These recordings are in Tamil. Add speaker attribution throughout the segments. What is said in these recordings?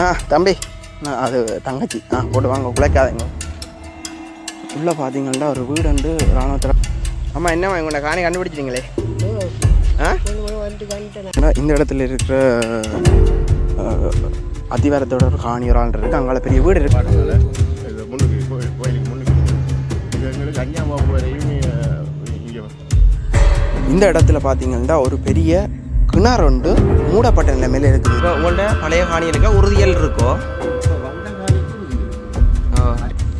Speaker 1: ஆ தம்பி. நான் அது தங்கச்சி. ஆ போட்டு வாங்க உழைக்காதீங்க. உள்ளே பார்த்தீங்கன்னா ஒரு வீடு வந்து ராணுவத்தில் அம்மா என்னம்மா இவங்க காணி கண்டுபிடிச்சிட்டீங்களே? ஆ? இந்த இடத்துல இருக்கிற அஹ், அதிகாரத்தோட ஒரு காணி ஒரு ஆள் இருக்குது அங்கே பெரிய வீடு இருக்கு. இந்த இடத்துல பார்த்தீங்கன்னா ஒரு பெரிய கிணறு ஒன்று மூடப்பட்ட நிலைமையில் இருக்குது. இப்போ உங்கள்ட்ட பழைய காணிகளுக்கு உறுதியல் இருக்கோ?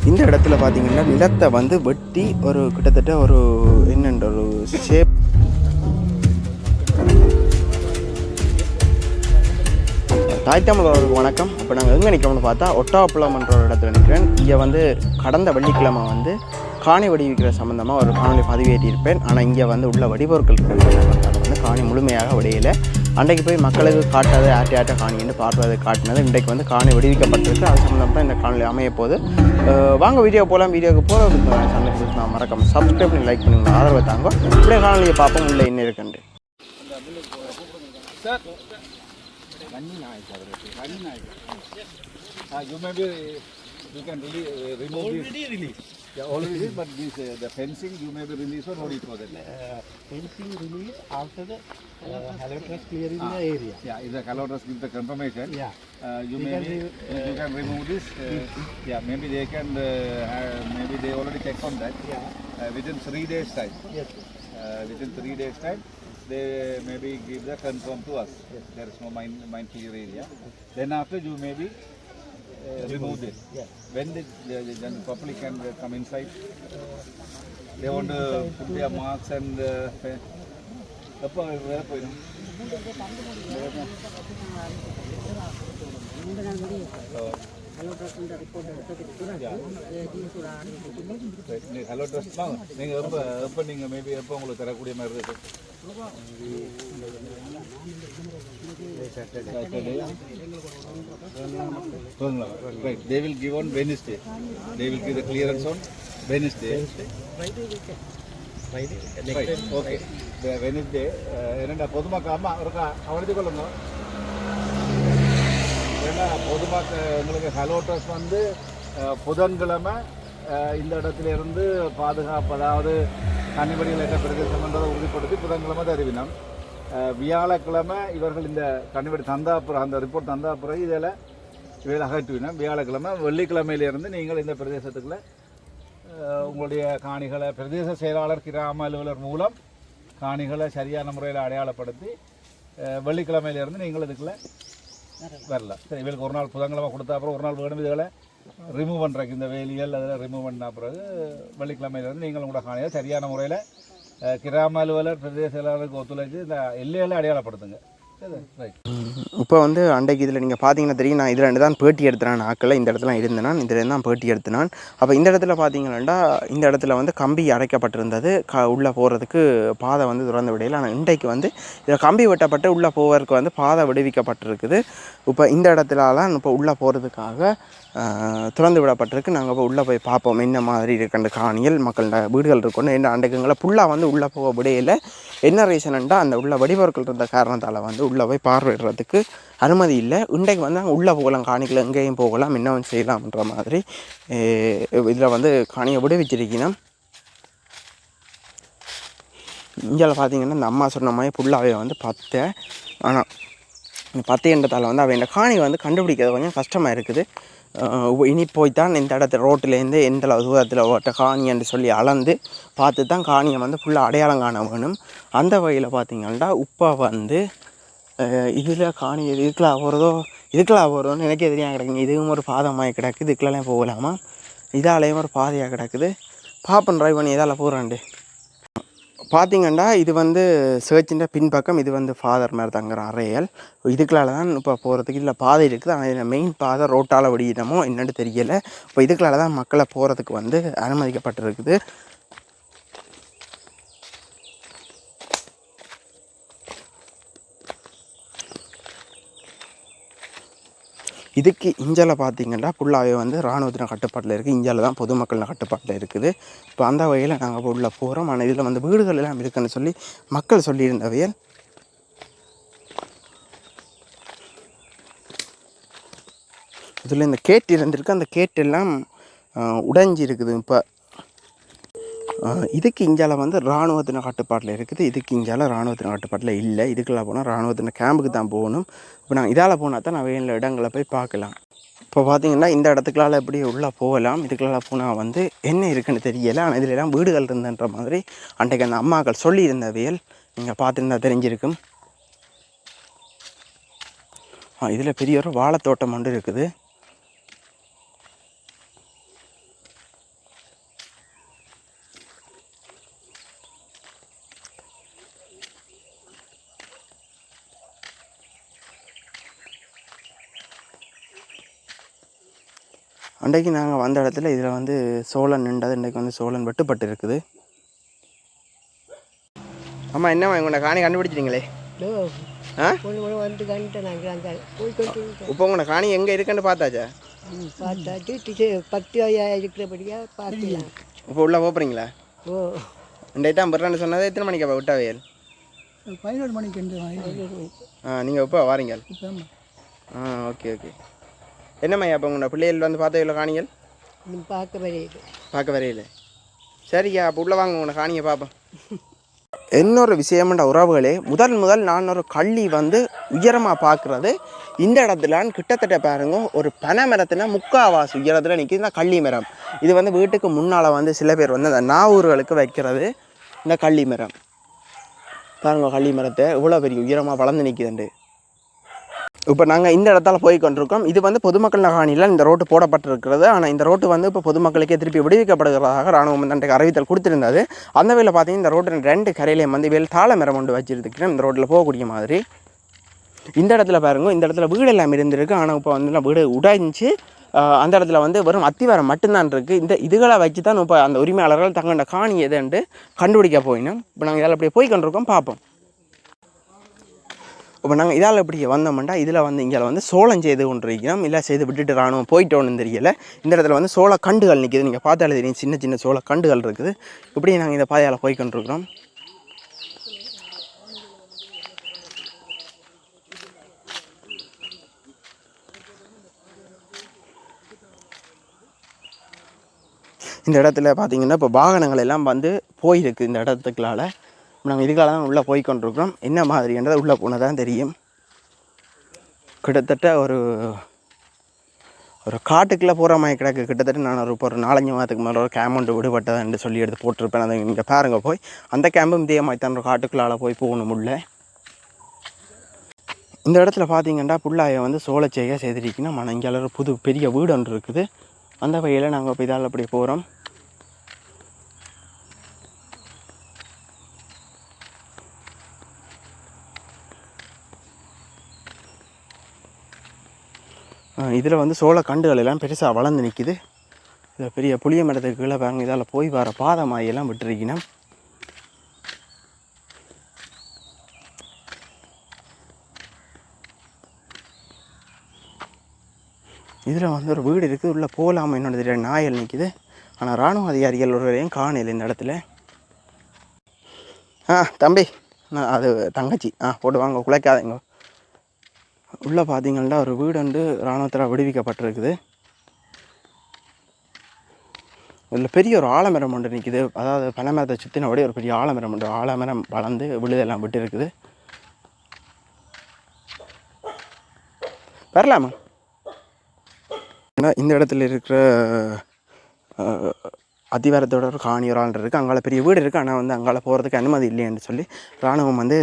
Speaker 1: இந்த இடத்துல பார்த்தீங்கன்னா நிலத்தை வந்து வெட்டி ஒரு கிட்டத்தட்ட ஒரு என்னென்ற ஒரு ஷேப் தாய் தமிழர்களுக்கு வணக்கம். இப்போ நாங்கள் எங்கே நிற்கிறோம்னு பார்த்தா ஒட்டாப்புலம்ன்ற ஒரு இடத்துல நிற்கிறேன் இங்கே வந்து கடந்த வெள்ளிக்கிழமை வந்து காணி வடிவிக்கிற சம்மந்தமாக ஒரு காணொலி பதிவேற்றியிருப்பேன். ஆனால் இங்கே வந்து உள்ள வடிபொருட்கள் காணி முழுமையாக வடியல. அன்றைக்கு போய் மக்களுக்கு காட்டாத ஆட்டி ஆட்ட காணின்னு பார்ப்பதை காட்டினது. இன்றைக்கு வந்து காணி வடிவிக்கப்பட்டிருக்கு. அது சம்மந்தமாக தான் இந்த காணொலி அமைய அஹ் வாங்க வீடியோ போகலாம் வீடியோக்கு போகிறதுக்கு சந்தர்ப்பத்துக்கு நான் மறக்காம சப்ஸ்கிரைப் பண்ணி லைக் பண்ணுங்க. ஆதரவை தாங்க. இப்படியே காணொலியை பார்ப்போம். உள்ள என்ன இருக்குண்டு
Speaker 2: Uh, you may be, you can really uh, remove already released. Yeah, already released, but this, uh, the fencing you may be released or not for that.
Speaker 3: fencing release after the uh, halotras clearing the area.
Speaker 2: Yeah, if the Calotas give the confirmation,
Speaker 3: Yeah.
Speaker 2: uh, you may
Speaker 3: can
Speaker 2: be,
Speaker 3: re-
Speaker 2: you can remove this. Uh, yeah, maybe they can, uh, maybe they already check on that.
Speaker 3: Yeah.
Speaker 2: Uh, within three days time.
Speaker 3: Yes.
Speaker 2: Uh, within three days time, they maybe give the confirm to us. Yes. There is no mine, mine clear area. Then after you maybe uh, remove this.
Speaker 3: Yes.
Speaker 2: When the, the, the, the public can uh, come inside, they want to put their marks and uh, எப்போ வேலை போயிடும் ஹலோ ட்ரஸ்ட் வாங்க நீங்கள் எப்போ எப்போ நீங்கள் மேபி எப்போ உங்களுக்கு தரக்கூடிய மாதிரி இருக்கு Saturday. give on Wednesday. They will give the clearance on Wednesday. Friday weekend. Friday Wednesday okay. The Wednesday. Uh, என்னடா பொதுமக்கள் அம்மா இருக்கா அவளுக்கு கொள்ளுங்க ஏன்னா பொதுமக்கள் எங்களுக்கு ஹலோட்டஸ் வந்து புதன்கிழமை இந்த இடத்துல இருந்து பாதுகாப்பு அதாவது கன்னிமடியில் என்ன பிரதேசம்ன்றதை உறுதிப்படுத்தி புதன்கிழமை தருவினோம் அஹ், வியாழக்கிழமை இவர்கள் இந்த கன்னிமடி தந்தாப்புறம் அந்த ரிப்போர்ட் தந்தாப்புறம் இதில் இவையில் அகற்றுவினோம் வியாழக்கிழமை வெள்ளிக்கிழமையிலிருந்து நீங்கள் இந்த பிரதேசத்துக்குள்ளே உங்களுடைய காணிகளை பிரதேச செயலாளர் கிராம அலுவலர் மூலம் காணிகளை சரியான முறையில் அடையாளப்படுத்தி வெள்ளிக்கிழமையிலேருந்து வெள்ளிக்கிழமையிலிருந்து நீங்கள் இதுக்குள்ளே வரல சரி இவங்களுக்கு ஒரு நாள் புதன்கிழமை கொடுத்தா அப்புறம் ஒரு நாள் வேணும். இதுகளை ரிமூவ் பண்ணுறக்கு இந்த வேலியல் அதில் ரிமூவ் பண்ண பிறகு வெள்ளிக்கிழமையிலேருந்து நீங்கள் உங்களோட காணியை சரியான முறையில் கிராம அலுவலர் பிரதேச செயலாளருக்கு ஒத்துழைச்சு இந்த எல்லையெல்லாம் அடையாளப்படுத்துங்க
Speaker 1: இப்போ வந்து அன்றைக்கு இதில் நீங்கள் பார்த்தீங்கன்னா தெரியும் நான் இதில் தான் பேட்டி எடுத்தேன். ஆக்களை இந்த இடத்துல இருந்தேன் நான் இதில் தான் பேட்டி எடுத்தேன். அப்போ இந்த இடத்துல பார்த்தீங்கன்னா இந்த இடத்துல வந்து கம்பி அடைக்கப்பட்டிருந்தது. க உள்ளே போகிறதுக்கு பாதை வந்து திறந்து விடையில். ஆனால் இன்றைக்கு வந்து இதில் கம்பி வெட்டப்பட்டு உள்ளே போவதற்கு வந்து பாதை விடுவிக்கப்பட்டிருக்குது. இப்போ இந்த இடத்துலலாம் இப்போ உள்ளே போகிறதுக்காக திறந்து விடப்பட்டிருக்கு. நாங்கள் போய் உள்ளே போய் பார்ப்போம். என்ன மாதிரி இருக்கின்ற காணிகள்? மக்களோட வீடுகள் இருக்கணும் என்ன அன்றைக்குங்களை ஃபுல்லாக வந்து உள்ளே போக விடையில் என்ன ரீசனண்டா அந்த உள்ள வடிவர்கள் இருந்த காரணத்தால் வந்து உள்ளே போய் பார்வையிடுறதுக்கு அனுமதி இல்லை. இன்றைக்கு வந்து அங்கே உள்ளே போகலாம் காணிகள் எங்கேயும் போகலாம் என்ன செய்யலாம்ன்ற மாதிரி இதில் வந்து காணியை விடுவிச்சிருக்கணும். இங்கே பார்த்தீங்கன்னா இந்த அம்மா சொன்ன மாதிரி ஃபுல்லாகவே வந்து பத்தை. ஆனால் இந்த பத்தைன்றதால வந்து அவன் இந்த காணி வந்து கண்டுபிடிக்கிறது கொஞ்சம் கஷ்டமாக இருக்குது. இனி போய் தான் இந்த இடத்துல ரோட்டிலேருந்து எந்த அளவு தூரத்தில் ஓட்ட காணி என்று சொல்லி அளந்து பார்த்து தான் காணியை வந்து ஃபுல்லாக அடையாளம் காண வேணும். அந்த வகையில் பார்த்தீங்கன்னா உப்பா வந்து இதில் காணி இதுக்கெல்லாம் போகிறதோ இதுக்கெல்லாம் போகிறதோன்னு எனக்கே தெரியாம கிடக்குங்க. இதுவும் ஒரு பாதமாக கிடக்குது இதுக்கெல்லாம் போகலாமா? இதாலேயும் ஒரு பாதையாக கிடக்குது. பாப்பன் ட்ரைவ் பண்ணி இதால் போகிறாண்டு பார்த்தீங்கன்னா இது வந்து சர்ச்சின் பின்பக்கம் இது வந்து ஃபாதர் மாதிரி தங்குற அறையல் இதுக்களால தான் இப்போ போகிறதுக்கு இதில் பாதை இருக்குது. ஆனால் இதில் மெயின் பாதை ரோட்டால் வடியிடமோ என்னன்னு தெரியலை. இப்போ இதுக்களால தான் மக்களை போகிறதுக்கு வந்து அனுமதிக்கப்பட்டிருக்குது. இதுக்கு இஞ்சால பார்த்தீங்கன்னா ஃபுல்லாகவே வந்து இராணுவத்தின கட்டுப்பாட்டில் இருக்குது இந்தியாவில் தான் பொதுமக்களின் கட்டுப்பாட்டில் இருக்குது. இப்போ அந்த வகையில் நாங்கள் உள்ள போகிறோம் ஆனால் இதில் வந்து வீடுகள் எல்லாம் இருக்குன்னு சொல்லி மக்கள் சொல்லியிருந்தவையல் இதில் இந்த கேட் இருந்திருக்கு. அந்த கேட்டெல்லாம் உடைஞ்சி இருக்குது இப்போ இதுக்கு இந்தியாவில் வந்து இராணுவத்தின கட்டுப்பாட்டில் இருக்குது. இதுக்கு இந்தியாவில் இராணுவத்தின கட்டுப்பாட்டில் இல்லை. இதுக்கெல்லாம் போனால் இராணுவத்தின கேம்புக்கு தான் போகணும். இப்போ நான் இதால் போனால் தான் நான் வேண்டிய இடங்களை போய் பார்க்கலாம். இப்போ பார்த்தீங்கன்னா இந்த இடத்துக்குலாம் எப்படி உள்ளே போகலாம்? இதுக்கெல்லாம் போனால் வந்து என்ன இருக்குன்னு தெரியலை. ஆனால் இதில் வீடுகள் இருந்தன்ற மாதிரி அன்றைக்கு அந்த அம்மாக்கள் சொல்லியிருந்த வேல் நீங்கள் பார்த்துருந்தா தெரிஞ்சிருக்கும். இதில் பெரிய ஒரு வாழைத்தோட்டம் ஒன்று இருக்குது. அன்றைக்கு நாங்கள் வந்த இடத்துல இதில் வந்து சோழன் நின்றது இன்றைக்கு வந்து சோழன் வெட்டுப்பட்டு இருக்குது அம்மா என்னம்மா உங்களை காணி கண்டுபிடிச்சிட்டீங்களே? ஆ?
Speaker 4: வந்து கண்டுட்டு நாங்கள் அங்கே. போய் கொண்டு
Speaker 1: இப்போ உங்களை காணி எங்கே இருக்குன்னு பார்த்தாச்சா?
Speaker 4: பார்த்தாச்சு. டிச்சு பத்து வயா இருக்கிறபடியா பார்த்துலாம்
Speaker 1: இப்போ உள்ளே போகிறீங்களா
Speaker 4: ஓ.
Speaker 1: இந்த ஐட்டம் பிறன்னு சொன்னது எத்தனை மணிக்கு அப்போ விட்டாவேல்
Speaker 3: பதினோரு மணிக்கு
Speaker 1: ஆ நீங்கள் இப்போ வாரீங்க. ஆ ஓகே ஓகே. என்னம்மா அப்போ உங்களோட பிள்ளைகள் வந்து பார்த்த இவ்வளோ காணிகள்?
Speaker 4: இன்னும் பார்க்க வரையுது
Speaker 1: பார்க்க வரையில சரியா அப்போ உள்ளே வாங்க உங்களை காணியை பார்ப்போம். இன்னொரு விஷயம்ன்ற உறவுகளே. முதல் முதல் நான் ஒரு கள்ளி வந்து உயரமாக பார்க்குறது. இந்த இடத்துலான்னு கிட்டத்தட்ட பாருங்க ஒரு பனை மரத்தில் முக்காவாசி உயரத்தில் நிற்கிது இந்த கள்ளி மரம். இது வந்து வீட்டுக்கு முன்னால் வந்து சில பேர் வந்து அந்த நாவூர்களுக்கு வைக்கிறது இந்த கள்ளி மரம். பாருங்க கள்ளி மரத்தை இவ்வளோ பெரிய உயரமாக வளர்ந்து நிற்கிதுண்டு இப்போ நாங்கள் இந்த இடத்துல போய் கொண்டிருக்கோம். இது வந்து பொதுமக்கள் நகாணியில் இந்த ரோட்டு போடப்பட்டிருக்கிறது. ஆனால் இந்த ரோட்டு வந்து இப்போ பொதுமக்களுக்கே திருப்பி விடுவிக்கப்படுகிறதாக ராணுவம் வந்து அன்றைக்கு அறிவித்தல் கொடுத்துருந்தது. அந்த வேலை பார்த்தீங்கன்னா இந்த ரோட்டில் ரெண்டு கரையிலையும் வந்து வேல் தாள மரம் கொண்டு வச்சிருக்கிறேன். இந்த ரோட்டில் போகக்கூடிய மாதிரி. இந்த இடத்துல பாருங்க இந்த இடத்துல வீடு எல்லாம் இருந்திருக்கு. ஆனால் இப்போ வந்து நான் வீடு உடைஞ்சு அந்த இடத்துல வந்து வெறும் அத்திவாரம் மட்டும்தான் இருக்குது இந்த இதுகளை வச்சு தான் இப்போ அந்த உரிமையாளர்கள் தங்களோட காணி எதுன்ட்டு கண்டுபிடிக்க போயினோம் இப்போ நாங்கள் இதில் அப்படியே போய் கொண்டிருக்கோம். பார்ப்போம். இப்போ நாங்கள் இதால் இப்படி வந்தோம்னா இதில் வந்து இங்கே வந்து சோளம் செய்து கொண்டிருக்கிறோம். இல்லை செய்து விட்டுட்டு ராணுவம் போயிட்டோன்னு தெரியல. இந்த இடத்துல வந்து சோள கண்டுகள் நிற்கிது நீங்கள் பார்த்தாலே தெரியும் சின்ன சின்ன சோள கண்டுகள் இருக்குது. இப்படி நாங்கள் இந்த பாதையால் போய் கொண்டிருக்கிறோம். இந்த இடத்துல பார்த்தீங்கன்னா இப்போ வாகனங்கள் எல்லாம் வந்து போயிருக்கு இந்த இடத்துக்குள்ளால நாங்கள் இதுக்காக தான் உள்ளே போய் கொண்டிருக்கிறோம் என்ன மாதிரின்றதை உள்ளே போனால் தான் தெரியும். கிட்டத்தட்ட ஒரு ஒரு காட்டுக்குள்ளே போகிற மாதிரி கிடக்கு. கிட்டத்தட்ட நான் ஒரு ஒரு நாலஞ்சு மாதத்துக்கு மேலே ஒரு கேமௌண்ட் விடுபட்டதுன்னு சொல்லி எடுத்து போட்டிருப்பேன். அதை இங்கே பாருங்க போய். அந்த கேம்பும் இதே மாதிரி தான் ஒரு காட்டுக்குள்ளால் போய் போகணும் உள்ள. இந்த இடத்துல பார்த்தீங்கன்னா புள்ளாயை வந்து சோளச்செய்ய செய்திருக்கணும் மன இங்கே ஒரு புது பெரிய வீடு ஒன்று இருக்குது. அந்த வகையில் நாங்கள் இப்போ இதால் அப்படி போகிறோம். இதில் வந்து சோள கண்டுகள் எல்லாம் பெருசாக வளர்ந்து நிற்கிது இதில் பெரிய புளிய மரத்துக்கு கீழே பாருங்க இதால் போய் வர பாதை மாயெல்லாம் விட்டுருக்கணும் இதில் வந்து ஒரு வீடு இருக்குது உள்ளே போகலாமா என்னோட தெரியாது நாயல் நிற்கிது ஆனால் இராணுவ அதிகாரிகள் ஒருவரையும் காணல இந்த இடத்துல. ஆ தம்பி நான் அது தங்கச்சி. ஆ போட்டு வாங்க குலைக்காதீங்க உள்ளே பார்த்தீங்கன்னா ஒரு வீடு வந்து இராணுவத்தில் விடுவிக்கப்பட்டிருக்குது. இதில் பெரிய ஒரு ஆலமரம் ஒன்று நிற்குது அதாவது பனைமரத்தை சுற்றினபடி ஒரு பெரிய ஆலமரம் ஒன்று ஆலமரம் வளர்ந்து விழுதெல்லாம் விட்டு இருக்குது வரலாமா? ஏன்னா இந்த இடத்துல இருக்கிற அதிகாரத்தோட ஒரு காணியோரால் இருக்குது அங்கால பெரிய வீடு இருக்குது ஆனால் வந்து அங்கால போகிறதுக்கு அனுமதி இல்லைன்னு சொல்லி இராணுவம் வந்து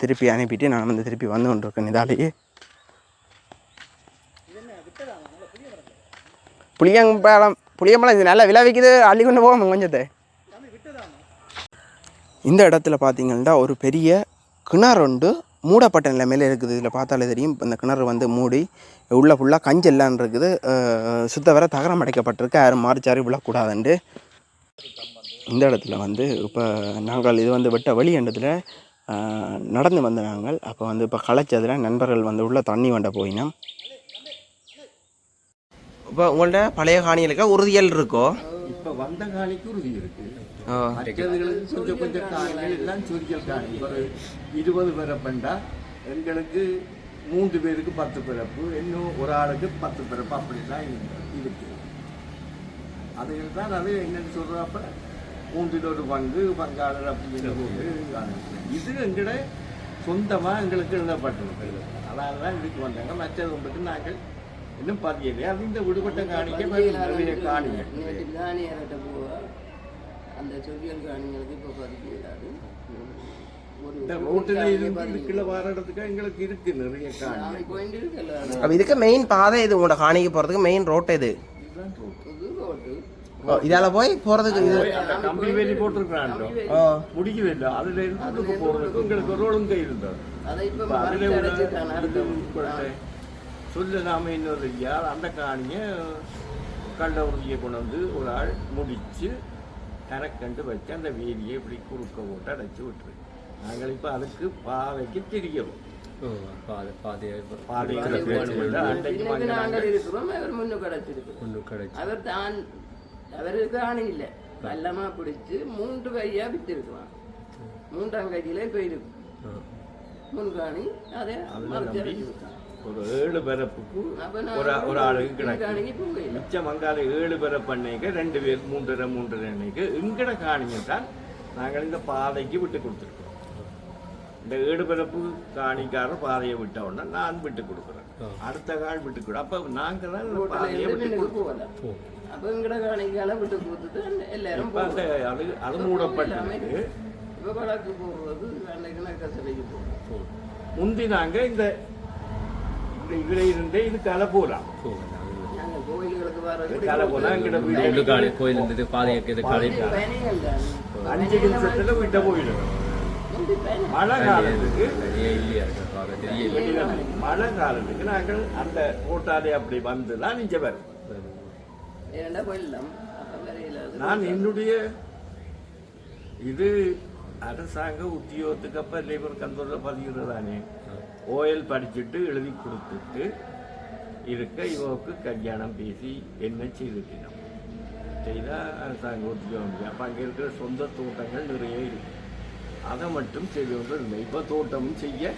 Speaker 1: திருப்பி அனுப்பிட்டு நான் வந்து திருப்பி வந்து கொண்டிருக்கேன் இதாலேயே. புளியம்பழம் புளியம்பழம் இது நல்லா விளைவிக்குது. அள்ளி கொண்டு போவோம் கொஞ்சத்தை. இந்த இடத்துல பார்த்தீங்கன்னா ஒரு பெரிய கிணறு ஒன்று மூடப்பட்ட நிலைமையில் இருக்குது. இதில் பார்த்தாலே தெரியும். இந்த கிணறு வந்து மூடி உள்ள ஃபுல்லாக கஞ்செல்லாம் இருக்குது. சுத்த வர தகரம் அடைக்கப்பட்டிருக்கு. யாரும் மாறிச்சாரி விழக்கூடாதுண்டு இந்த இடத்துல வந்து இப்போ நாங்கள் இது வந்து வெட்ட வழி இடத்துல நடந்து வந்த நாங்கள். அப்போ வந்து இப்போ களைச்சதில் நண்பர்கள் வந்து உள்ளே தண்ணி வண்ட போயினோம். இப்போ உங்கள்ட்ட பழைய காணிகளுக்கு உறுதியல் இருக்கோ?
Speaker 5: இப்போ வந்த காணிக்கு உறுதி இருக்கு. மற்றதுகளுக்கு கொஞ்சம் கொஞ்சம் காணிகள் எல்லாம் சுருக்கல் காணி. ஒரு இருபது பேரை பண்ணா எங்களுக்கு மூன்று பேருக்கு பத்து பிறப்பு இன்னும் ஒரு ஆளுக்கு பத்து பிறப்பு அப்படி தான் இருக்கு. அதுகள் தான் அது என்னன்னு சொல்கிறப்ப மூன்றில் ஒரு பங்கு பங்காளர் போட்டு அனுப்புறேன். இது எங்கட சொந்தமாக எங்களுக்கு எழுதப்பட்டிருக்கு. அதனால தான் இதுக்கு வந்தாங்க. மற்றது உங்களுக்கு நாங்கள் இன்னும் பதியலையே அது இந்த விடுபட்ட காணிக்க நிறைய காணிங்க
Speaker 6: நேற்று தானியர்கிட்ட போவா அந்த சொவியல் காணிங்களுக்கு இப்போ பதிக்க இயலாது ஒரு
Speaker 5: இந்த ரோட்டில் இருந்து இதுக்குள்ள வர இடத்துக்கு எங்களுக்கு இருக்கு நிறைய காணி
Speaker 6: நாளைக்கு போயிட்டு இருக்கல
Speaker 1: அப்போ இதுக்கு மெயின் பாதை இது உங்களோட காணிக்கு போகிறதுக்கு மெயின் ரோட் இது.
Speaker 5: இதுதான் ரோடு
Speaker 6: புது ரோட்டு
Speaker 1: ஓ இதால் போய் போகிறதுக்கு இது.
Speaker 5: அந்த கம்பி வேலி போட்டிருக்கிறாங்க
Speaker 1: ஓ
Speaker 5: முடிக்கவே இல்லை. அதுல இருந்து அதுக்கு போறதுக்கு உங்களுக்கு ஒரு ஒழுங்கை இருந்தது.
Speaker 6: அதை இப்போ
Speaker 5: இப்ப அதுல சொல்ல நாம இன்னொரு யார் அந்த காணிய கண்ட உறுதியை கொண்டு வந்து ஒரு ஆள் முடிச்சு கணக்கண்டு வச்சு அந்த வேலியை இப்படி குறுக்க போட்டு அடைச்சு விட்டுரு. நாங்கள் இப்போ அதுக்கு பாதை
Speaker 6: இன்னைக்கு நாங்கள் இருக்கிறோம் அவர் முன்னுக்கு அடைச்சிருக்கு அவர் தான் அவருக்கு ஆணை இல்லை. வல்லமா பிடிச்சு மூன்று கையா வித்திருக்கலாம் மூன்றாம் கையில இப்போ இருக்கு முன்காணி அதை மறைச்சு
Speaker 5: ஒரு ஏழு பிறப்புக்கு ஒரு ஒரு ஆளுக்கு கிடக்கு
Speaker 6: காணிக்கு போகல
Speaker 5: மிச்சம் வங்காள ஏழு பேரை பண்ணைக்கு ரெண்டு பேர் மூன்றரை மூன்றரை அன்னைக்கு எங்கட காணியை தான் நாங்கள் இந்த பாதைக்கு விட்டு கொடுத்துருக்கோம். இந்த ஏழு பிறப்பு காணிக்காரர் பாதையை விட்ட உடனே நான் விட்டு கொடுக்குறேன். அடுத்த கால் விட்டு கொடு. அப்போ நாங்கள் தான் பாதையை விட்டு கொடுப்போம்
Speaker 6: அப்போ எங்கட காணிக்கால விட்டு கொடுத்துட்டு எல்லாரும்
Speaker 5: இப்போ அந்த அது அது மூடப்பட்டிருக்கு
Speaker 6: இப்போ வழக்கு போடுறது அன்னைக்கு நான் கசலைக்கு போடுறோம்
Speaker 5: முந்தி நாங்கள் இந்த இதில் இருந்தே இது கலை போகலாம்
Speaker 6: நாங்கள் கோயில்களுக்கு வர
Speaker 5: கலை போனால் எங்கிட்ட வீடு.
Speaker 7: ரெண்டு காலை கோயில் இருந்தது பாதை
Speaker 5: அஞ்சு நிமிஷத்தில் விட்ட போயிடும். மழை காலத்துக்கு மழை காலத்துக்கு நாங்கள் அந்த ஓட்டாலே அப்படி வந்து தான் இங்கே வரும்.
Speaker 6: இரண்டா போயிடலாம் அப்போ வரையில
Speaker 5: நான் என்னுடைய இது அரசாங்க உத்தியோகத்துக்கு அப்ப லேபர் கண்ட்ரோலில் பதிகிறதானே ஓஎல் படிச்சுட்டு எழுதி கொடுத்துட்டு இருக்க இவருக்கு கல்யாணம் பேசி என்ன செய்துட்டினோம் செய்தால் அரசாங்க உத்தியோகம். அப்போ அங்கே இருக்கிற சொந்த தோட்டங்கள் நிறைய இருக்கு. அதை மட்டும் செய்து கொண்டு இருந்தேன் இப்போ தோட்டமும் செய்ய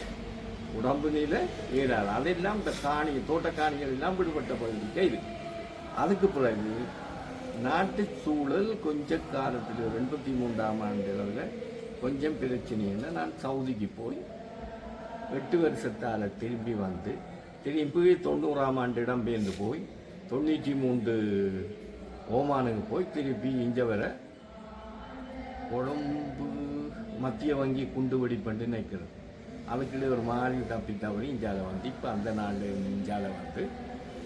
Speaker 5: உடம்பு நில ஏறாது. அதெல்லாம் இந்த காணி தோட்ட காணிகள் எல்லாம் விடுபட்ட பகுதிக்கே இருக்கு. அதுக்கு பிறகு நாட்டு சூழல் கொஞ்ச காலத்தில் எண்பத்தி மூன்றாம் ஆண்டுகளில் கொஞ்சம் பிரச்சனைன்னா நான் சவுதிக்கு போய் எட்டு வருஷத்தால் திரும்பி வந்து திரும்பி தொண்ணூறாம் ஆண்டு இடம்பெயர்ந்து போய் தொண்ணூற்றி மூன்று ஓமானுக்கு போய் திருப்பி இஞ்ச வர கொழும்பு மத்திய வங்கி குண்டு வெடிப்பண்டு நிற்கிறது அதுக்குள்ளே ஒரு மாதிரி தப்பி தவறி இஞ்சால வந்து இப்போ அந்த நாளில் இஞ்சால வந்து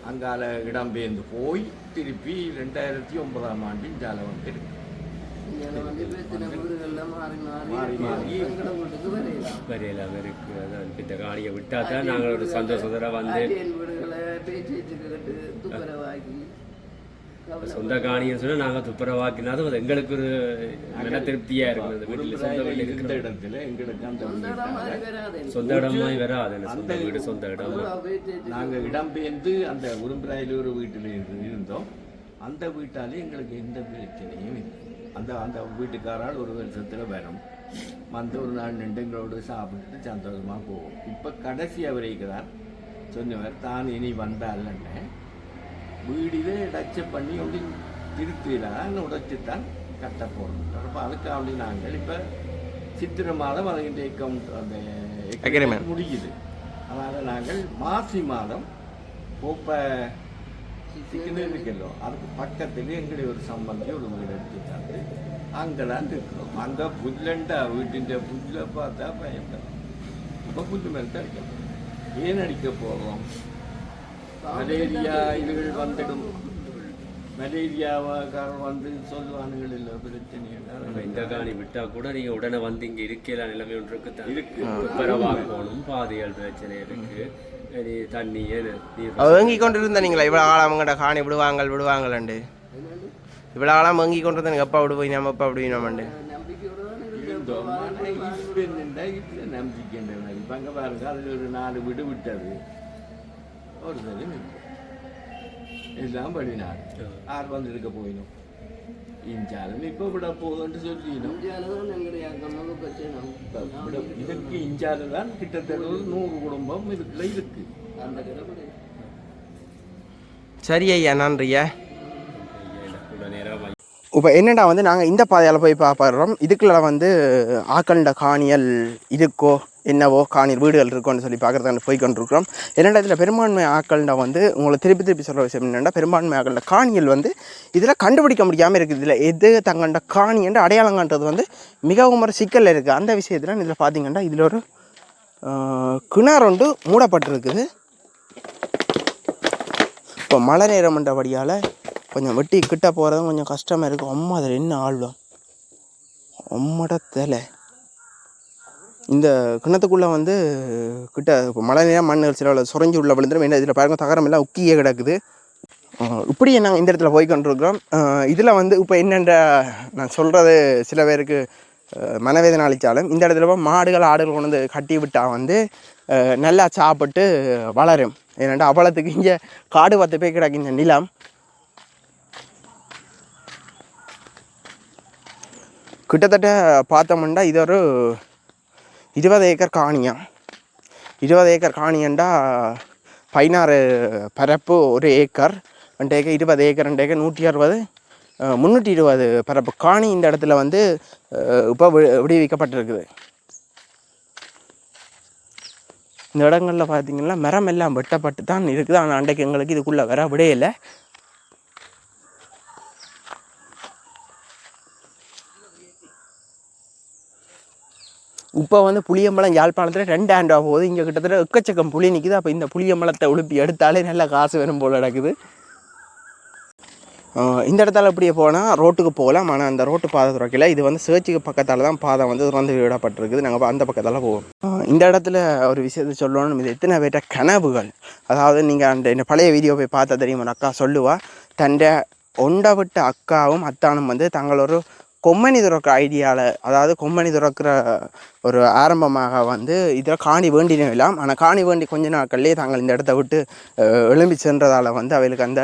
Speaker 5: அங்கால இடம்பெயர்ந்து போய் திருப்பி ரெண்டாயிரத்தி ஒன்பதாம் ஆண்டு இஞ்சால வந்து
Speaker 7: வரையில அவருக்கு அதான் இந்த காணியை விட்டா தான் நாங்கள் ஒரு சந்தோஷத்தோட வந்து சொந்த காணின்னு சொன்னா நாங்கள் துப்புரவாக்கினாலும் அது எங்களுக்கு ஒரு மன திருப்தியா இருக்கும். அந்த வீட்டில் சொந்த வீடு
Speaker 5: இருந்த
Speaker 7: இருக்கிற
Speaker 5: இடத்துல எங்களுக்கு அந்த
Speaker 6: சொந்த இடம் மாதிரி வராது.
Speaker 7: சொந்த இடமாய் வராது சொந்த வீடு சொந்த இடம்.
Speaker 6: பேச்சு வச்சு
Speaker 5: நாங்கள் இடம்பெயர்ந்து அந்த உரும்பிராயில் ஒரு வீட்டில் இருந்து இருந்தோம். அந்த வீட்டாலே எங்களுக்கு எந்த பிரச்சனையும் இல்லை. அந்த அந்த வீட்டுக்காரால் ஒரு வருஷத்தில் வரும் வந்து ஒரு நாள் நின்று எங்களோடு சாப்பிட்டுட்டு சந்தோஷமாக போவோம் இப்போ கடைசி அவரைக்கு தான் சொன்னவர் தான் இனி வந்தாலன்னு வீடிலே டச்ச பண்ணி அப்படி திருத்திலாம் உடைச்சு தான் கட்ட போகிறோம் அப்போ அதுக்கு அப்படி நாங்கள் இப்போ சித்திரை மாதம் அதுக்கிட்ட அக்கௌண்ட் அந்த. முடியுது அதனால் நாங்கள் மாசி மாதம் கோப்பை ಸಿಕ್ಕಿದ್ದಕ್ಕೆಲ್ಲೋ ಅದಕ್ಕೆ எங்களுடைய ஒரு ಒಂದು ಸಂಬಂಧಿ ಒಂದು ವೀಡು ಎಡ್ತಿದ್ದಾರೆ அங்கெல்லாம் இருக்கிறோம் அங்கே புல்லண்டா வீட்டு புல்ல பார்த்தா பயப்படும். இப்போ புல்லு மேலே கிடைக்கும். ஏன் அடிக்க போகிறோம் மலேரியா இதுகள் வந்துடும். மலேரியாவாக்கார வந்து சொல்லுவானுகள் இல்லை
Speaker 7: பிரச்சனைகள் இந்த காணி விட்டால் கூட நீங்கள் உடனே வந்து இங்கே இருக்கையில நிலைமை ஒன்று இருக்கு.
Speaker 5: இருக்கு
Speaker 7: பரவாகணும் பாதைகள் பிரச்சனை இருக்குது தண்ணி
Speaker 1: ஏங்கி கொண்டு இருந்த நீங்களா இவ்வளோ காலம் அவங்கள்ட்ட காணி விடுவாங்கள் விடுவாங்களண்டு இவ்வளோ காலம் ஏங்கி கொண்டு இருந்த எப்போ விடுவோம் நம்ம எப்போ விடுவோம்
Speaker 5: இப்போ அங்கே பாருங்க அதில் ஒரு நாலு வீடு விட்டது ஒரு எல்லாம் பண்ணினார் யார் வந்து இருக்க போயிடும் இஞ்சாலும் இப்போ விட போகுதுன்னு சொல்லிடணும் இதுக்கு இஞ்சால தான் கிட்டத்தட்ட ஒரு நூறு குடும்பம் இதுக்குள்ள இருக்கு
Speaker 1: சரி ஐயா நன்றியா இப்போ என்னடா வந்து நாங்கள் இந்த பாதையால் போய் பார்க்குறோம் இதுக்குள்ள வந்து ஆக்கண்ட காணியல் இருக்கோ என்னவோ காணியல் வீடுகள் இருக்கும்னு சொல்லி பார்க்குறதுக்கு போய் கொண்டிருக்கிறோம். என்னென்னா இதில் பெரும்பான்மை ஆக்கள்ட வந்து உங்களை திருப்பி திருப்பி சொல்கிற விஷயம் என்னென்னா பெரும்பான்மை ஆக்கள்ட காணிகள் வந்து இதில் கண்டுபிடிக்க முடியாமல் இருக்குது. இதில் எது தங்கண்ட காணி என்று அடையாளம் காண்றது வந்து மிகவும் ஒரு சிக்கல் இருக்குது அந்த விஷயத்தில் இதில் பார்த்தீங்கன்னா இதில் ஒரு கிணறு ஒன்று மூடப்பட்டிருக்குது. இப்போ மழை நேரம் பண்ணுறபடியால் கொஞ்சம் வெட்டி கிட்ட போகிறதும் கொஞ்சம் கஷ்டமாக இருக்கும் அம்மா அதில் என்ன ஆழ்வம்? அம்மட தலை. இந்த கிணத்துக்குள்ளே வந்து கிட்ட இப்போ மழை நேரம் மண் சில சுரஞ்சி உள்ள விழுந்துடும் என்ன இதில் பாருங்கள் தகரம் எல்லாம் உக்கியே கிடக்குது. இப்படியே நாங்கள் இந்த இடத்துல போய் கொண்டிருக்கிறோம். இதில் வந்து இப்போ என்னென்ற நான் சொல்கிறது சில பேருக்கு மனவேதனை அளித்தாலும் இந்த இடத்துல போய் மாடுகள் ஆடுகள் கொண்டு வந்து கட்டி விட்டால் வந்து நல்லா சாப்பிட்டு வளரும். ஏன்னாண்டா அவ்வளோத்துக்கு இங்கே காடு பத்து பேர் கிடக்கு இந்த நிலம். கிட்டத்தட்ட பார்த்தோம்னா இது ஒரு இருபது ஏக்கர் காணியாம் இருபது ஏக்கர் காணியண்டா பதினாறு பரப்பு ஒரு ஏக்கர் ரெண்டு ஏக்கர் இருபது ஏக்கர் ரெண்டு ஏக்கர் நூற்றி அறுபது முந்நூற்றி இருபது பரப்பு. காணி இந்த இடத்துல வந்து இப்போ வி- விடுவிக்கப்பட்டிருக்குது. இந்த இடங்களில் பார்த்தீங்கன்னா மரம் எல்லாம் வெட்டப்பட்டு தான் இருக்குது. ஆனால் அன்றைக்கு எங்களுக்கு இதுக்குள்ளே வர விடையில இப்போ வந்து புளியம்பழம் யாழ்ப்பாணத்தில் ரெண்டு ஆண்டு ஆக போகுது இங்கே கிட்டத்தட்ட எக்கச்சக்கம் புளி நிற்குது அப்போ இந்த புளியம்பழத்தை உழுப்பி எடுத்தாலே நல்ல காசு வரும் போல் நடக்குது. இந்த இடத்துல இப்படியே போனால் ரோட்டுக்கு போகலாம். ஆனால் அந்த ரோட்டு பாதை துறக்கல. இது வந்து சேர்ச்சுக்கு பக்கத்தால் தான் பாதை வந்து திறந்து விடப்பட்டிருக்குது. நாங்கள் அந்த பக்கத்தால் போவோம். இந்த இடத்துல ஒரு விஷயத்தை சொல்லணும் இது எத்தனை பேர்ட்ட கனவுகள்? அதாவது நீங்கள் அந்த இந்த பழைய வீடியோ போய் பார்த்தா தெரியும்? அக்கா சொல்லுவா தண்டை ஒண்டை விட்ட அக்காவும் அத்தானும் வந்து தங்கள் ஒரு கொம்மணி துறக்கிற ஐடியாவில் அதாவது கொம்மணி துறக்கிற ஒரு ஆரம்பமாக வந்து இதில் காணி வேண்டின இல்லாம் ஆனால் காணி வேண்டி கொஞ்ச நாட்கள்லேயே தாங்கள் இந்த இடத்த விட்டு எழும்பி சென்றதால் வந்து அவளுக்கு அந்த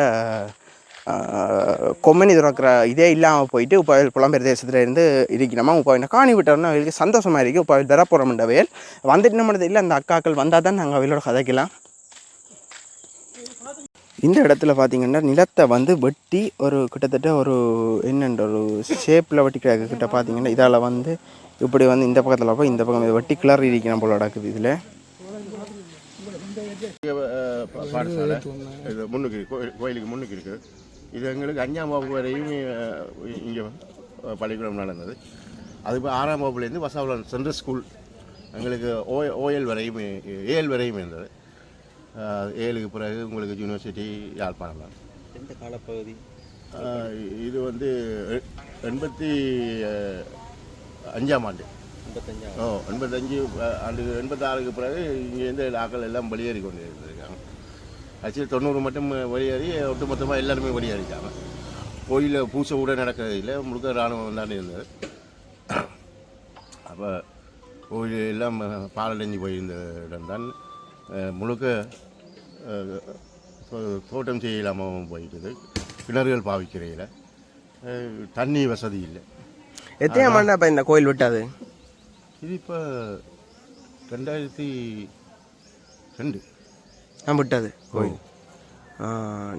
Speaker 1: கொம்மணி துறக்கிற இதே இல்லாமல் போயிட்டு இப்போ அவைகள் புலம்பெயர் தேசத்தில் இருந்து இருக்கணுமா? இப்போ என்ன காணி விட்டோம்னா அவங்களுக்கு சந்தோஷமாக இருக்குது இப்போ அவள் பெறப்போகிறோம்ன்ற வயல் வந்துட்டு நம்மளது இல்லை அந்த அக்காக்கள் வந்தால் தான் நாங்கள் அவளோட கதைக்கலாம். இந்த இடத்துல பார்த்தீங்கன்னா நிலத்தை வந்து வெட்டி ஒரு கிட்டத்தட்ட ஒரு என்னென்ற ஒரு ஷேப்பில் வெட்டி கிடக்கு கிட்ட பார்த்தீங்கன்னா இதால் வந்து இப்படி வந்து இந்த பக்கத்தில் போய் இந்த பக்கம் இதை வெட்டி கிளறி இருக்கணும் போல நடக்குது இதில்.
Speaker 8: பாடசாலை. இது முன்னுக்கு இருக்கு, கோயில் கோயிலுக்கு முன்னுக்கு இருக்குது இது எங்களுக்கு அஞ்சாம் வகுப்பு வரையும் இங்கே பள்ளிக்கூடம் நடந்தது. அது இப்போ ஆறாம் வகுப்புலேருந்து வசாவளம் சென்ட்ரல் ஸ்கூல். எங்களுக்கு ஓ ஓஎல் வரையும் ஏஎல் வரையும் இருந்தது. ஏழுக்கு பிறகு உங்களுக்கு யூனிவர்சிட்டி யாழ்ப்பாணம் தான்.
Speaker 1: எந்த காலப்பகுதி?
Speaker 8: இது வந்து எண்பத்தி அஞ்சாம் ஆண்டு. ஓ எண்பத்தஞ்சு ஆண்டு எண்பத்தாறுக்கு பிறகு இங்கேருந்து ஆக்கள் எல்லாம் வெளியேறி கொண்டு இருந்திருக்காங்க ஆக்சுவலி தொண்ணூறு மட்டும் வெளியேறி ஒட்டுமொத்தமாக எல்லாருமே வெளியேறிட்டாங்க. கோயிலில் பூசை கூட நடக்கிறது இல்லை. முழுக்க இராணுவம் தான் இருந்தது. அப்போ கோயில் எல்லாம் பாலடைஞ்சு போயிருந்த இடம்தான். அஹ், முழுக்க தோட்டம் செய்ய இல்லாமல் போயிட்டுது கிணறுகள் பாவிக்கிறையில் தண்ணி வசதி இல்லை
Speaker 1: எத்தனை ஆண்டு இப்போ இந்த கோயில் விட்டது
Speaker 8: இது இப்போ ரெண்டாயிரத்தி ரெண்டு
Speaker 1: நான் விட்டது கோயில் ஆ,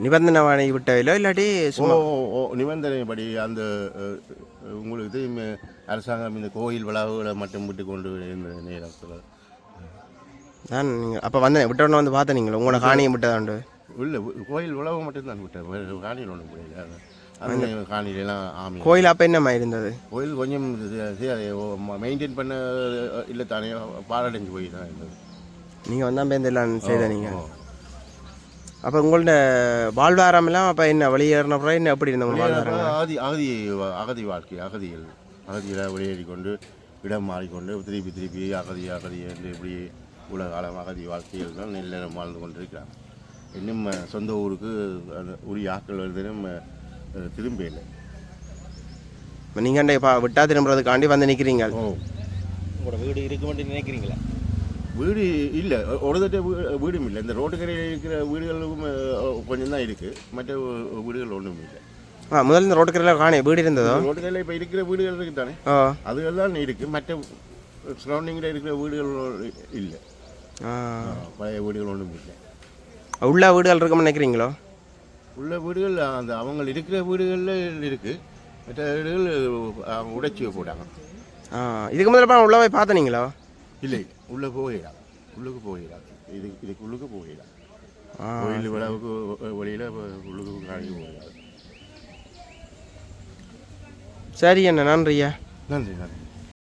Speaker 1: நிபந்தனை வாங்கி விட்டதிலோ இல்லாட்டி சும்மா
Speaker 8: நிபந்தனைப்படி அந்த உங்களுக்கு அரசாங்கம் இந்த கோயில் விழாவுகளை மட்டும் விட்டு கொண்டு இருந்த நேரத்தில்
Speaker 1: நான் நீங்கள் அப்போ வந்தேன். விட்டோன்னு வந்து பார்த்தேன் நீங்கள். உங்களோட காணியை விட்டதாண்டு
Speaker 8: இல்லை கோயில் விழாவை மட்டும்தான் விட்டேன். காணியில் ஒன்றும் புரியல அந்த காணிலெல்லாம் ஆமி
Speaker 1: கோயில் அப்போ என்னம்மா இருந்தது?
Speaker 8: கோயில் கொஞ்சம் மெயின்டைன் பண்ண இல்லை தானே பாலடைஞ்சு போய் தான் இருந்தது.
Speaker 1: நீங்கள் வந்தால் பேந்தெல்லாம் செய்த நீங்கள். அப்போ உங்களோட வாழ்வாரமெல்லாம் அப்போ என்ன வெளியேறின அப்புறம் என்ன எப்படி இருந்த உங்களோட வாழ்வாரம்
Speaker 8: அகதி அகதி அகதி வாழ்க்கை அகதிகள். அகதியில் வெளியேறி கொண்டு இடம் மாறிக்கொண்டு திருப்பி திருப்பி அகதி அகதி என்று இப்படி உலக காலம் அகதி வாழ்க்கையில் தான் எல்லாரும் வாழ்ந்து கொண்டிருக்கிறாங்க. இன்னும் சொந்த ஊருக்கு அந்த உரிய ஆட்கள் வருதுன்னு திரும்ப இல்லை.
Speaker 1: இப்போ நீங்கள் இப்போ விட்டா திரும்புறதுக்காண்டி வந்து நிற்கிறீங்க
Speaker 8: ஓ.
Speaker 3: உங்களோட வீடு இருக்க வேண்டிய நினைக்கிறீங்களா?
Speaker 8: வீடு இல்லை. ஒரு தட்ட வீ- வீடும் இல்லை. இந்த ரோட்டுக்கரையில் இருக்கிற வீடுகளும் கொஞ்சம் தான் இருக்குது மற்ற வீடுகள் ஒன்றும் இல்லை.
Speaker 9: ஆ முதல்ல இந்த ரோட்டுக்கரையில் காணி வீடு இருந்ததோ?
Speaker 8: ரோடுகளில் இப்போ இருக்கிற வீடுகள் இருக்கு தானே அதுகள் இருக்குது மற்ற சரௌண்டிங்கில் இருக்கிற வீடுகள் இல்லை. பழைய வீடுகள் ஒன்றும் இல்லை.
Speaker 9: உள்ள வீடுகள் இருக்கும்னு நினைக்கிறீங்களோ?
Speaker 8: உள்ள வீடுகள் அந்த அவங்க இருக்கிற வீடுகளில் இருக்குது மற்ற வீடுகள் உடைச்சி போட்டாங்க.
Speaker 9: ஆ இதுக்கு முதல்ல உள்ள போய் பார்த்தனீங்களோ?
Speaker 8: இல்லை உள்ளே போயிடலாம் உள்ளுக்கு போயிடலாம் இது இதுக்கு உள்ளுக்கு
Speaker 9: ஆ.
Speaker 8: கோயில் விழாவுக்கு வழியில் உள்ளுக்கு காணி போயிடலாம்
Speaker 9: சரி அண்ணா நன்றியா
Speaker 8: நன்றி நன்றி.